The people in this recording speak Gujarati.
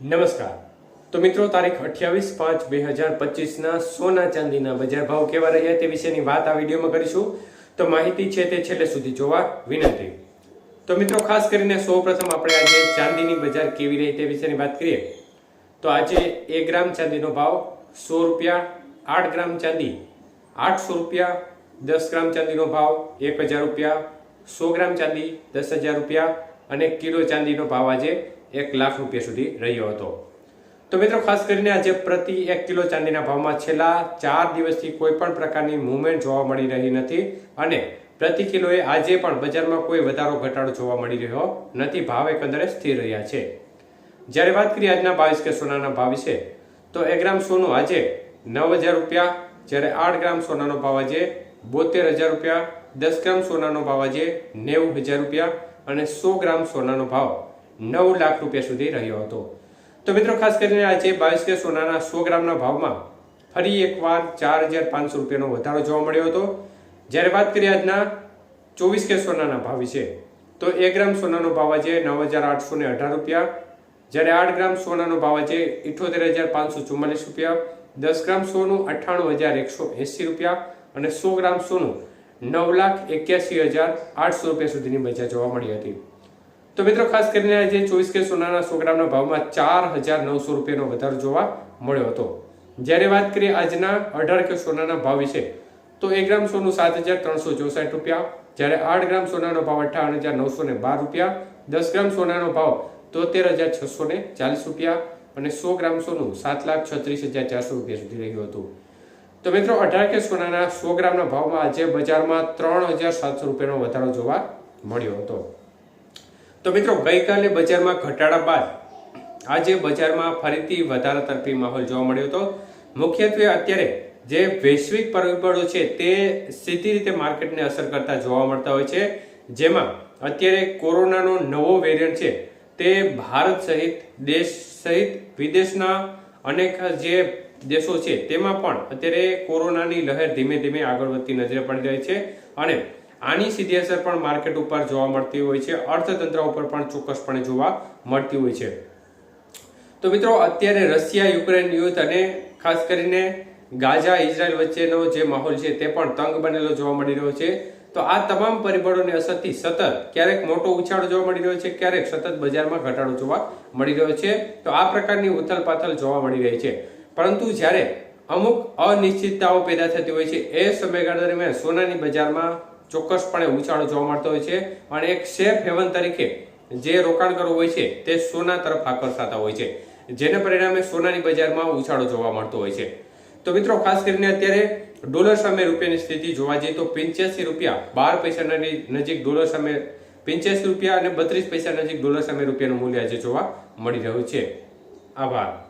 નમસ્કાર. તો મિત્રો, તારીખ અઠ્યાવીસ પાંચ બે હજાર પચીસના સોના ચાંદીના બજાર ભાવ કેવા રહ્યા તે વિશેની વાત આ વિડીયોમાં કરીશું. તો માહિતી છે તે છેલ્લે સુધી જોવા વિનંતી. તો મિત્રો, ખાસ કરીને સૌપ્રથમ આપણે આજે ચાંદીની બજાર કેવી રહી તે વિશેની વાત કરીએ. તો આજે એક ગ્રામ ચાંદીનો ભાવ સો રૂપિયા, આઠ ગ્રામ ચાંદી આઠસો રૂપિયા, દસ ગ્રામ ચાંદીનો ભાવ એક હજાર રૂપિયા, સો ગ્રામ ચાંદી દસ હજાર રૂપિયા અને કિલો ચાંદીનો ભાવ આજે એક લાખ રૂપિયા સુધી રહ્યો હતો. તો મિત્રો, ખાસ કરીને આજે પ્રતિ એક કિલો ચાંદીના ભાવમાં છેલ્લા ચાર દિવસથી કોઈ પણ પ્રકારની મુવમેન્ટ જોવા મળી રહી નથી અને પ્રતિ કિલોએ આજે પણ બજારમાં કોઈ વધારો, ઘટાડો જોવા મળી રહ્યો નથી. ભાવ એકંદરે સ્થિર રહ્યા છે. જ્યારે વાત કરીએ આજના બાવીસ કે સોનાના ભાવ વિશે, તો એક ગ્રામ સોનું આજે નવ હજાર રૂપિયા, જ્યારે આઠ ગ્રામ સોનાનો ભાવ આજે બોતેર હજાર રૂપિયા, દસ ગ્રામ સોનાનો ભાવ આજે નેવું હજાર રૂપિયા અને સો ગ્રામ સોનાનો ભાવ નવ લાખ રૂપિયા સુધી રહ્યો હતો. તો મિત્રો, ખાસ કરીને આજે બાવીસ કે સોનાના સો ગ્રામના ભાવમાં ફરી એકવાર ચાર હજાર પાંચસો રૂપિયાનો વધારો જોવા મળ્યો હતો. જ્યારે વાત કરીએ આજના ચોવીસ કે સોનાના ભાવ વિશે, તો એક ગ્રામ સોનાનો ભાવ આજે નવ હજાર આઠસો ને અઢાર રૂપિયા, જ્યારે આઠ ગ્રામ સોનાનો ભાવ આજે ઇઠોતેર હજાર પાંચસો ચુમ્માલીસ રૂપિયા, દસ ગ્રામ સોનું અઠ્ઠાણું હજાર એકસો એંસી રૂપિયા અને સો ગ્રામ સોનું નવ લાખ એક્યાસી હજાર આઠસો રૂપિયા સુધીની બજાર જોવા મળી હતી. તો મિત્રો, ખાસ કરીને આજે ચોવીસ કે સોનાના સો ગ્રામના ભાવમાં ચાર હજાર નવસો રૂપિયાનો વધારો જોવા મળ્યો હતો. જ્યારે વાત કરીએ આજના અઢાર કે સોનાના ભાવ વિશે, તો એક ગ્રામ સોનું સાત હજાર ત્રણસો ચોસઠ રૂપિયા, જ્યારે આઠ ગ્રામ સોનાનો ભાવ અઠાવન હજાર નવસો ને બાર રૂપિયા, દસ ગ્રામ સોનાનો ભાવ તોતેર હજાર છસો ને ચાલીસ રૂપિયા અને સો ગ્રામ સોનું સાત લાખ છત્રીસ હજાર ચારસો રૂપિયા સુધી રહ્યું હતું. તો મિત્રો, અઢાર કે સોનાના સો ગ્રામના ભાવમાં આજે બજારમાં ત્રણ હજાર સાતસો રૂપિયાનો વધારો જોવા મળ્યો હતો. તો મિત્રો, ગઈકાલે બજારમાં ઘટાડા બાદ આજે બજારમાં ફરીથી વધારા તરફી માહોલ જોવા મળ્યો હતો. મુખ્યત્વે અત્યારે જે વૈશ્વિક પરિબળો છે તે સીધી રીતે માર્કેટને અસર કરતા જોવા મળતા હોય છે. જેમાં અત્યારે કોરોનાનો નવો વેરિયન્ટ છે તે ભારત સહિત દેશ સહિત વિદેશના અનેક જે દેશો છે તેમાં પણ અત્યારે કોરોનાની લહેર ધીમે ધીમે આગળ વધતી નજરે પડી રહી છે. અને આની સીધી અસર પણ માર્કેટ ઉપર જોવા મળતી હોય છે. અર્થતંત્ર ઉપર પણ ચોક્કસપણે જોવા મળતી હોય છે. તો મિત્રો, અત્યારે રશિયા, યુક્રેન યુદ્ધ અને ખાસ કરીને ગાઝા, ઇઝરાયલ વચ્ચેનો જે માહોલ છે તે પણ તંગ બનેલો જોવા મળી રહ્યો છે. તો આ તમામ પરિબળોની અસરથી સતત ક્યારેક મોટો ઉછાળો જોવા મળી રહ્યો છે, ક્યારેક સતત બજારમાં ઘટાડો જોવા મળી રહ્યો છે. તો આ પ્રકારની ઉથલ પાથલ જોવા મળી રહી છે. પરંતુ જ્યારે અમુક અનિશ્ચિતતાઓ પેદા થતી હોય છે, એ સમયગાળા દરમિયાન સોનાની બજારમાં ચોક્કસપણે ઉછાળો જોવા મળતો હોય છે અને એક સેફ હેવન તરીકે જે રોકાણકારો હોય છે તે સોના તરફ આકર્ષાતા હોય છે, જેને પરિણામે સોનાની બજારમાં ઉછાળો જોવા મળતો હોય છે. તો મિત્રો, ખાસ કરીને અત્યારે ડોલર સામે રૂપિયાની સ્થિતિ જોવા જઈએ તો પંચ્યાસી રૂપિયા, બાર પૈસાની નજીક ડોલર સામે પંચ્યાસી રૂપિયા અને બત્રીસ પૈસા નજીક ડોલર સામે રૂપિયાનું મૂલ્ય આજે જોવા મળી રહ્યું છે. આભાર.